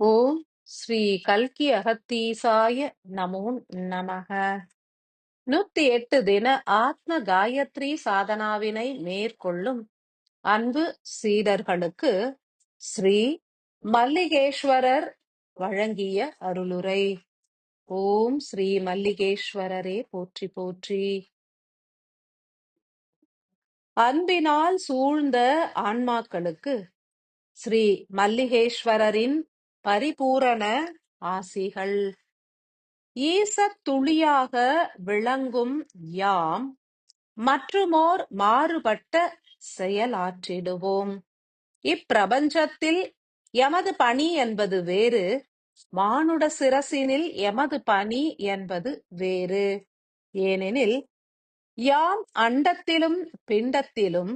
ஓம் ஸ்ரீ கல்கி அகத்தீசாய நமோ நமக நூத்தி எட்டு தின ஆத்ம காயத்ரி சாதனாவினை மேற்கொள்ளும் அன்பு சீடர்களுக்கு ஸ்ரீ மல்லிகேஸ்வரர் வழங்கிய அருளுரை. ஓம் ஸ்ரீ மல்லிகேஸ்வரரே போற்றி போற்றி. அன்பினால் சூழ்ந்த ஆன்மாக்களுக்கு ஸ்ரீ மல்லிகேஸ்வரரின் பரிபூரண ஆசிகள். ஈசத்துளியாக விளங்கும் யாம் மற்றுமோர் மாறுபட்ட செயலாற்றிடுவோம். இப்பிரபஞ்சத்தில் எமது பணி என்பது வேறு மானுட சிரசினில் எமது பணி என்பது வேறு. ஏனெனில் யாம் அண்டத்திலும் பிண்டத்திலும்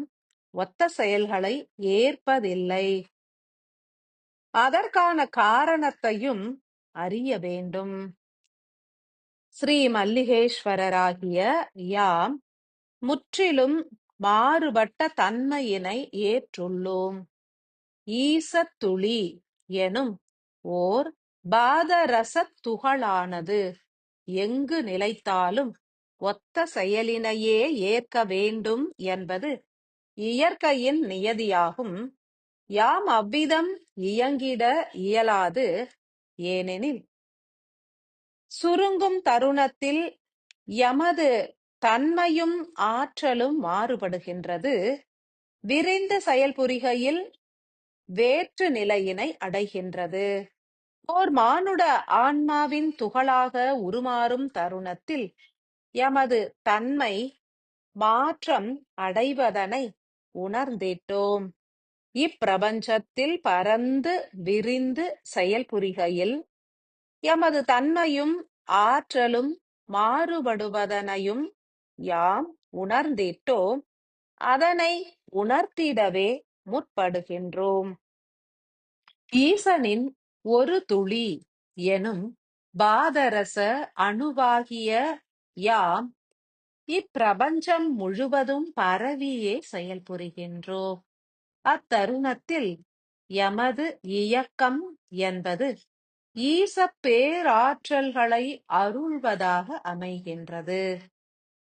ஒத்த செயல்களை ஏற்பதில்லை. அதற்கான காரணத்தையும் அறிய வேண்டும். ஸ்ரீ மல்லிகேஸ்வரராகிய யாம் முற்றிலும் மாறுபட்ட தன்மையினை ஏற்றுள்ளோம். ஈசத்துளி எனும் ஓர் பாதரசத் துகளானது எங்கு நிலைத்தாலும் ஒத்த செயலினையே ஏற்க வேண்டும் என்பது இயற்கையின் நியதியாகும். யாம் அவ்விதம் இயங்கிட இயலாது ஏனெனில் சுருங்கும் தருணத்தில் எமது தன்மையும் ஆற்றலும் மாறுபடுகின்றது. விரிந்த செயல்புரிகையில் வேற்று நிலையினை அடைகின்றது. ஓர் மானுட ஆன்மாவின் துகளாக உருமாறும் தருணத்தில் எமது தன்மை மாற்றம் அடைவதனை உணர்ந்திட்டோம். இப்பிரபஞ்சத்தில் பரந்து விரிந்து செயல்புரிகையில் எமது தன்மையும் ஆற்றலும் மாறுபடுவதனையும் யாம் உணர்ந்திட்டோம் அதனை உணர்த்திடவே முற்படுகின்றோம். ஈசனின் ஒரு துளி எனும் பாதரச அணுவாகிய யாம் இப்பிரபஞ்சம் முழுவதும் பரவியே செயல்புரிகின்றோம். அத்தருணத்தில் எமது இயக்கம் என்பது ஈச பேராற்றல்களை அருள்வதாக அமைகின்றது.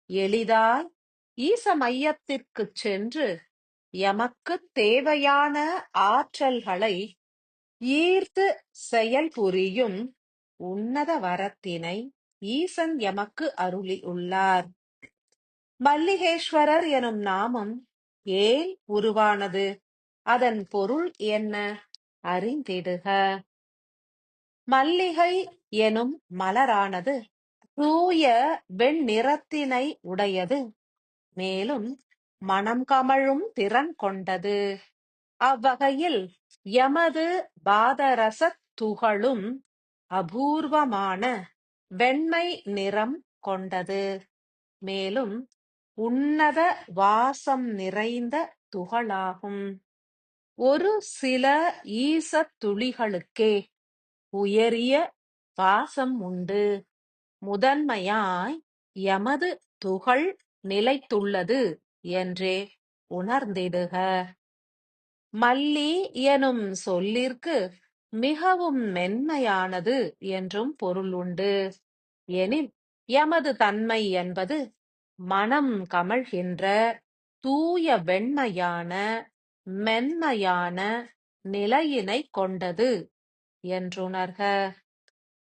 எளிதாய் ஈச மையத்திற்குச் சென்று எமக்கு தேவையான ஆற்றல்களை ஈர்த்து செயல்புரியும் உன்னத வரத்தினை ஈசன் எமக்கு அருளி உள்ளார். மல்லிகேஸ்வரர் எனும் நாமம் ஏன் உருவானது? அதன் பொருள் என்ன? அறிந்திடுக. மல்லிகை எனும் மலரானது தூய வெண்ணிறத்தினை உடையது. மேலும் மனம் கமழும் திறன் கொண்டது. அவ்வகையில் எமது பாதரசத் துகளும் அபூர்வமான வெண்மை நிறம் கொண்டது. மேலும் உன்னத வாசம் நிறைந்த துகளாகும். ஒரு சில ஈசத் துளிகளுக்கே உயரிய வாசம் உண்டு. முதன்மையாய் எமது துகள் நிலைத்துள்ளது என்றே உணர்ந்திடுக. மல்லி எனும் சொல்லிற்கு மிகவும் மென்மையானது என்றும் பொருள் உண்டு. எனில் எமது தன்மை என்பது மனம் கமழ்கின்ற தூய வெண்மையான மென்மையான நிலையினை கொண்டது என்றுணர்க.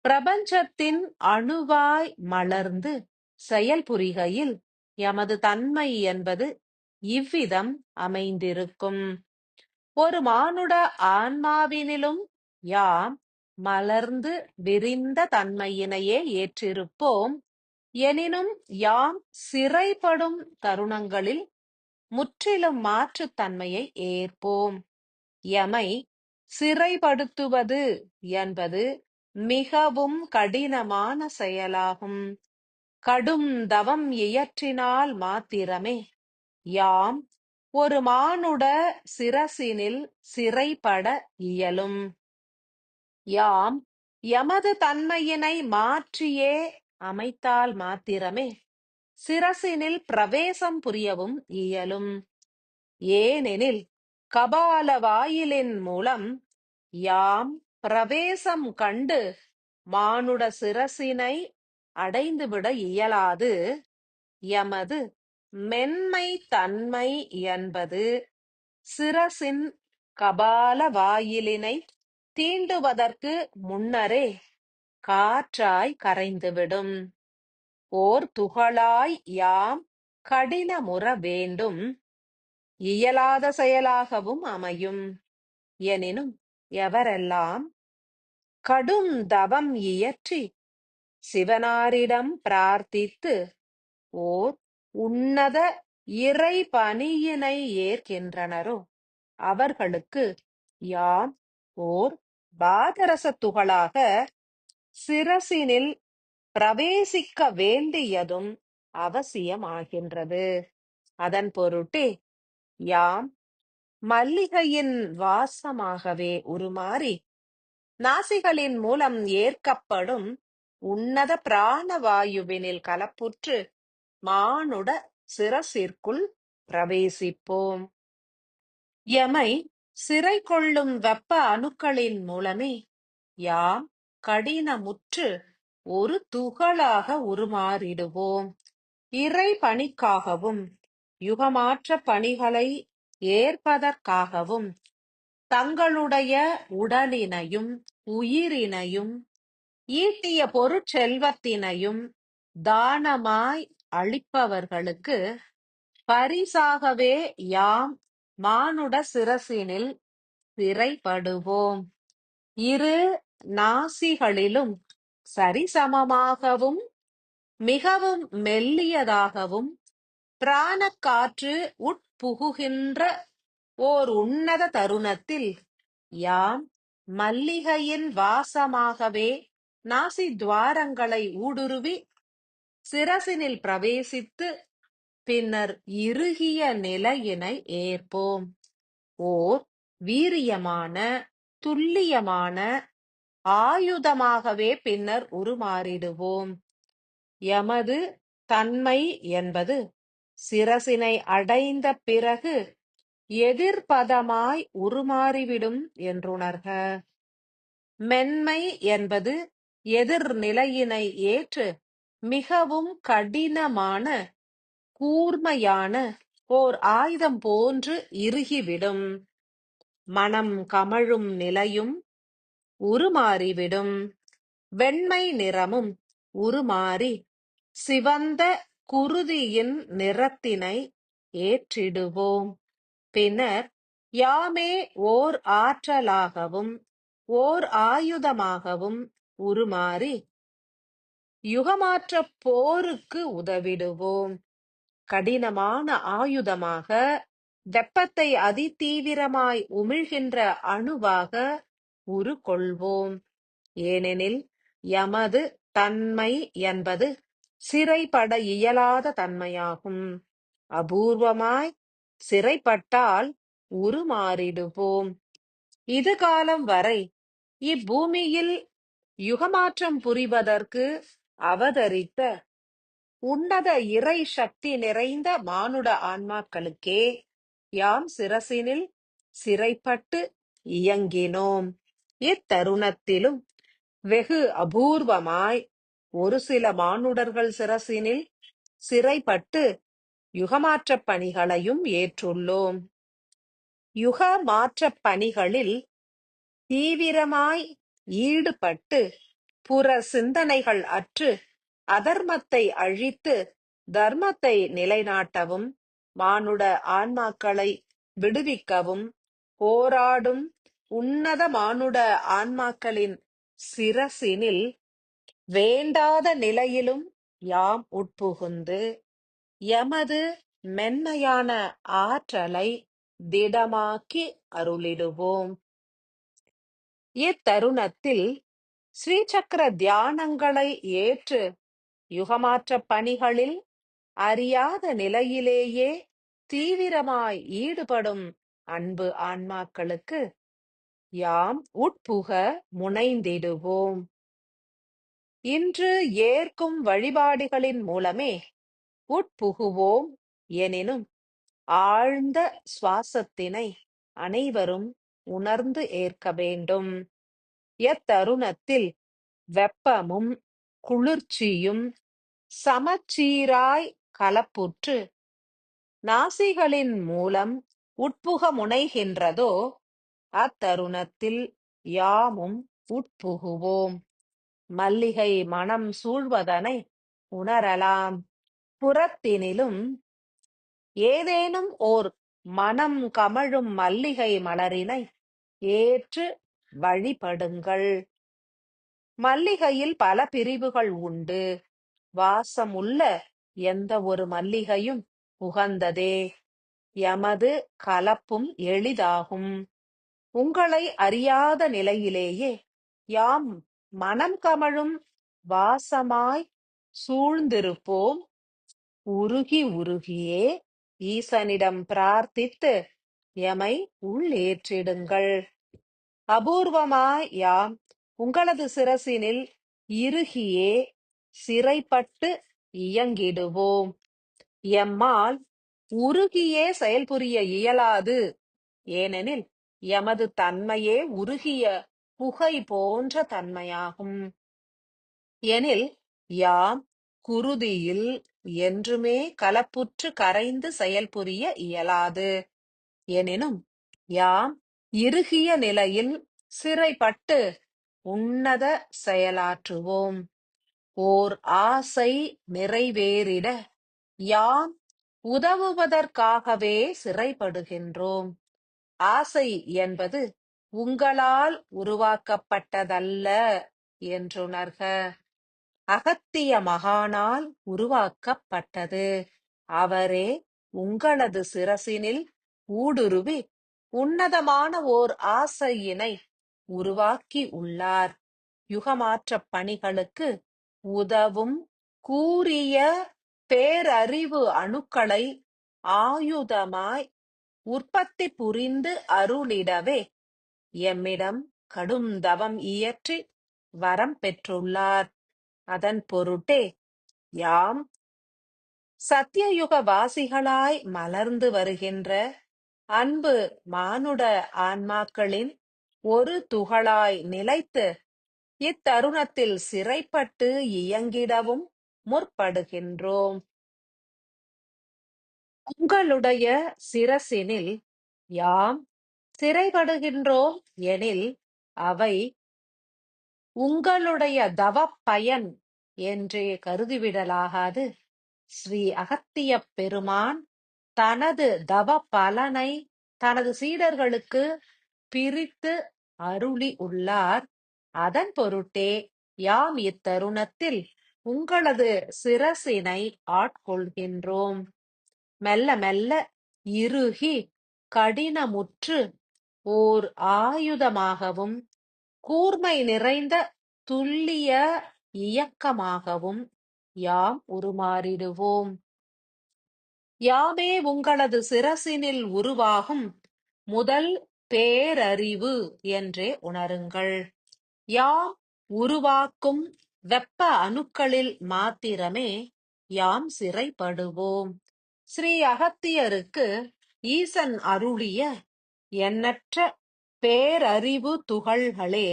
பிரபஞ்சத்தின் அணுவாய் மலர்ந்து செயல்புரிகையில் எமது தன்மை என்பது இவ்விதம் அமைந்திருக்கும். ஒரு மானுட ஆன்மாவினிலும் யாம் மலர்ந்து விரிந்த தன்மையினையே ஏற்றிருப்போம். எனினும் யாம் சிறைப்படும் தருணங்களில் முற்றிலும் மாற்றுத் தன்மையை ஏற்போம். எமை சிறைப்படுத்துவது என்பது மிகவும் கடினமான செயலாகும். கடும் தவம் இயற்றினால் மாத்திரமே யாம் ஒரு மானுட சிரசினில் சிறைப்பட இயலும். யாம் எமது தன்மையினை மாற்றியே அமைத்தால் மாத்திரமே சிரசினில் பிரவேசம் புரியவும் இயலும். ஏனெனில் கபால வாயிலின் மூலம் யாம் பிரவேசம் கண்டு மானுட சிரசினை அடைந்துவிட இயலாது. எமது மென்மை தன்மை என்பது சிரசின் கபால வாயிலினை தீண்டுவதற்கு முன்னரே காற்றாய் கரைந்துவிடும். ஓர் துகளாய் யாம் கடினமுற வேண்டும். இயலாத செயலாகவும் அமையும். எனினும் எவரெல்லாம் கடும் தவம் இயற்றி சிவனாரிடம் பிரார்த்தித்து ஓர் உன்னத இறை பணியினை ஏற்கின்றனரோ அவர்களுக்கு யாம் ஓர் பாதரச துகளாக சிரசினில் பிரவேசிக்க வேண்டியதும் அவசியமாகின்றது. அதன் பொருட்டே யாம் மல்லிகையின் வாசமாகவே உருமாறி நாசிகளின் மூலம் ஏற்கப்படும் உன்னத பிராணவாயுவினில் கலப்புற்று மானுட சிரசிற்குள் பிரவேசிப்போம். எமை சிறை கொள்ளும் வெப்ப அணுக்களின் மூலமே யாம் கடினமுற்று ஒரு துகளாக உருமாறிடுவோம். இறை பணிக்காகவும் யுகமாற்ற பணிகளை ஏற்பதற்காகவும் தங்களுடைய உடலினையும் உயிரினையும் ஈட்டிய பொருட்செல்வத்தினையும் தானமாய் அளிப்பவர்களுக்கு பரிசாகவே யாம் மானுட சிரசினில் சிறைப்படுவோம். இரு நாசிகளிலும் சரிசமமாகவும் மிகவும் மெல்லியதாகவும் பிராணக்காற்று உட்புகுகின்ற ஓர் உன்னத தருணத்தில் யாம் மல்லிகையின் வாசமாகவே நாசி துவாரங்களை ஊடுருவி சிரசினில் பிரவேசித்து பின்னர் இறுகிய நிலையினை ஏற்போம். ஓர் வீரியமான துல்லியமான ஆயுதமாகவே பின்னர் உருமாறிடுவோம். எமது தன்மை என்பது சிரசினை அடைந்த பிறகு எதிர்பதமாய் உருமாறிவிடும் என்றுணர்க. மென்மை என்பது எதிர்நிலையினை ஏற்று மிகவும் கடினமான கூர்மையான ஓர் ஆயுதம் போன்று இறுகிவிடும். மனம் கமழும் நிலையும் உருமாறிவிடும் வெண்மை நிறமும் உருமாறி சிவந்த குருதியின் நிறத்தினை ஏற்றிடுவோம். பின்னர் யாமே ஓர் ஆற்றலாகவும் ஓர் ஆயுதமாகவும் உருமாறி யுகமாற்ற போருக்கு உதவிடுவோம். கடினமான ஆயுதமாக வெப்பத்தை அதிதீவிரமாய் உமிழ்கின்ற அணுவாக உருக்கொள்வோம். ஏனெனில் எமது தன்மை என்பது சிறைப்பட இயலாத தன்மையாகும். அபூர்வமாய் சிறைப்பட்டால் உருமாறிடுவோம். இது காலம் வரை இப்பூமியில் யுகமாற்றம் புரிவதற்கு அவதரித்த உன்னத இறை சக்தி நிறைந்த மானுட ஆன்மாக்களுக்கே யாம் சிரசினில் சிறைப்பட்டு இயங்கினோம். இத்தருணத்திலும் வெகு அபூர்வமாய் ஒரு சில மானுடர்கள் சிரசினில் சிறைப்பட்டு யுகமாற்றப் பணிகளையும் ஏற்றுள்ளோம். யுக மாற்றப் பணிகளில் தீவிரமாய் ஈடுபட்டு புற சிந்தனைகள் அற்று அதர்மத்தை அழித்து தர்மத்தை நிலைநாட்டவும் மானுட ஆன்மாக்களை விடுவிக்கவும் போராடும் உன்னத மானுட ஆன்மாக்களின் சிரசினில் வேண்டாத நிலையிலும் யாம் உட்புகுந்து எமது மென்மையான ஆற்றலை திடமாக்கி அருளிடுவோம். இத்தருணத்தில் ஸ்ரீசக்கர தியானங்களை ஏற்று யுகமாற்ற பணிகளில் அறியாத நிலையிலேயே தீவிரமாய் ஈடுபடும் அன்பு ஆன்மாக்களுக்கு யாம் உட்புக முனைந்திடுவோம். இன்று ஏற்கும் வழிபாடுகளின் மூலமே உட்புகுவோம் எனினும் ஆழ்ந்த சுவாசத்தினை அனைவரும் உணர்ந்து ஏற்க வேண்டும். எத்தருணத்தில் வெப்பமும் குளிர்ச்சியும் சமச்சீராய் கலப்புற்று நாசிகளின் மூலம் உட்புக முனைகின்றதோ அத்தருணத்தில் யாமும் உட்புகுவோம். மல்லிகை மனம் சூழ்வதனை உணரலாம். புறத்தினிலும் ஏதேனும் ஓர் மனம் கமழும் மல்லிகை மலரினை ஏற்று வழிபடுங்கள். மல்லிகையில் பல பிரிவுகள் உண்டு. வாசமுள்ள எந்த ஒரு மல்லிகையும் உகந்ததே எமது கலப்பும் எளிதாகும். உங்களை அறியாத நிலையிலேயே யாம் மனம் கமழும் வாசமாய் சூழ்ந்திருப்போம். உருகி உருகியே ஈசனிடம் பிரார்த்தித்து எமை உள்ளேற்றிடுங்கள். அபூர்வமாய் யாம் உங்களது சிரசினில் இறுகியே சிறைப்பட்டு இயங்கிடுவோம். எம்மால் உருகியே செயல்புரிய இயலாது. ஏனெனில் எமது தன்மையே உருகிய புகை போன்ற தன்மையாகும். எனில் யாம் குருதியில் என்றுமே கலப்புற்று கரைந்து செயல்புரிய இயலாது. எனினும் யாம் இறுகிய நிலையில் சிறைப்பட்டு உன்னத செயலாற்றுவோம். ஓர் ஆசை நிறைவேறிட யாம் உதவுவதற்காகவே சிறைப்படுகின்றோம். ஆசை என்பது உங்களால் உருவாக்கப்பட்டதல்ல என்றுணர்க. அகத்திய மகானால் உருவாக்கப்பட்டது. அவரே உங்களது சிரசினில் ஊடுருவி உன்னதமான ஓர் ஆசையினை உருவாக்கி உள்ளார். யுகமாற்றப் பணிகளுக்கு உதவும் கூரிய பேரறிவு அணுக்களை ஆயுதமாய் உற்பத்தி புரிந்து அருளிடவே எம்மிடம் கடும் தவம் இயற்றி வரம் பெற்றுள்ளார். அதன் பொருட்டே யாம் சத்தியயுக வாசிகளாய் மலர்ந்து வருகின்ற அன்பு மானுட ஆன்மாக்களின் ஒரு துகளாய் நிலைத்து இத்தருணத்தில் சிறைப்பட்டு இயங்கிடவும் முற்படுகின்றோம். உங்களுடைய சிரசினில் யாம் சிறைப்படுகின்றோம் எனில் அவை உங்களுடைய தவப் பயன் என்றே கருதிவிடலாகாது. ஸ்ரீ அகத்தியப் பெருமான் தனது தவ பலனை தனது சீடர்களுக்கு பிரித்து அருளி உள்ளார். அதன் பொருட்டே யாம் இத்தருணத்தில் உங்களது சிரசினை ஆட்கொள்கின்றோம். மெல்ல மெல்ல இறுகி கடினமுற்று ஓர் ஆயுதமாகவும் கூர்மை நிறைந்த துல்லிய இயக்கமாகவும் யாம் உருமாறிடுவோம். யாமே உங்களது சிரசினில் உருவாகும் முதல் பேரறிவு என்றே உணருங்கள். யாம் உருவாக்கும் வெப்ப அணுக்களில் மாத்திரமே யாம் சிறைப்படுவோம். ஸ்ரீ அகத்தியருக்கு ஈசன் அருளிய எண்ணற்ற பேரறிவு துகள்களே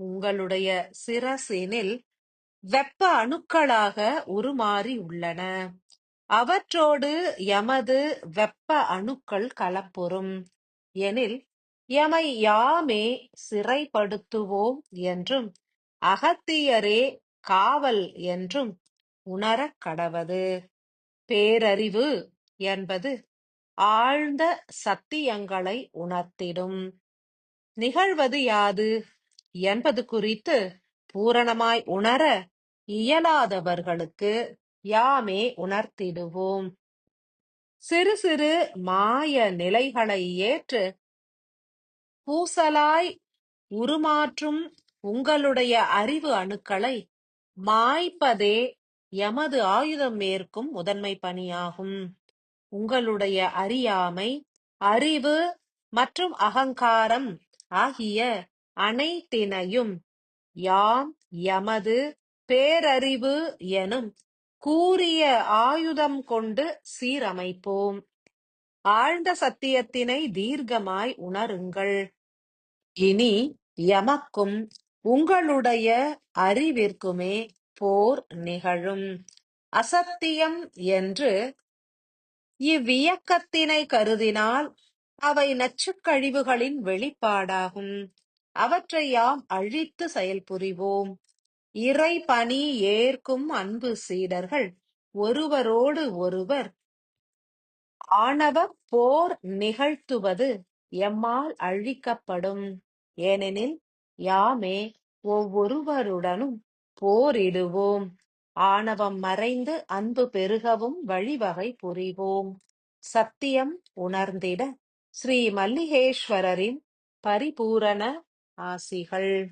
உங்களுடைய சிரசினில் வெப்ப அணுக்களாக உருமாறி உள்ளன. அவற்றோடு எமது வெப்ப அணுக்கள் கலப்புறும். எனில் எமை யாமே சிறைப்படுத்துவோம் என்றும் அகத்தியரே காவல் என்றும் உணரக் கடவது. பேரறிவு என்பது ஆழ்ந்த சத்தியங்களை உணர்த்திடும். நிகழ்வது யாது என்பது குறித்து பூரணமாய் உணர இயலாதவர்களுக்கு யாமே உணர்த்திடுவோம். சிறு சிறு மாய நிலைகளை ஏற்று பூசலாய் உருமாற்றும் உங்களுடைய அறிவு அணுக்களை மாய்ப்பதே எமது ஆயுதம் ஏற்கும் முதன்மை பணியாகும். உங்களுடைய அறியாமை அறிவு மற்றும் அகங்காரம் ஆகிய அனைத்தினையும் யாம் எமது பேரறிவு எனும் கூரிய ஆயுதம் கொண்டு சீரமைப்போம். ஆழ்ந்த சத்தியத்தினை தீர்க்கமாய் உணருங்கள். இனி எமக்கும் உங்களுடைய அறிவிற்குமே போர் நிகழும். அசத்தியம் என்று இவ்வியக்கத்தினை கருதினால் அவை நச்சுக்கழிவுகளின் வெளிப்பாடாகும். அவற்றை யாம் அழித்து செயல்புரிவோம். இறை பணி ஏற்கும் அன்பு சீடர்கள் ஒருவரோடு ஒருவர். ஆணவப் போர் நிகழ்த்துவது எம்மால் அழிக்கப்படும். ஏனெனில் யாமே ஒவ்வொருவருடனும் போரிடுவோம். ஆணவம் மறைந்து அன்பு பெருகவும் வழிவகை புரிவோம். சத்தியம் உணர்ந்திட ஸ்ரீ மல்லிகேஸ்வரரின் பரிபூரண ஆசிகள்.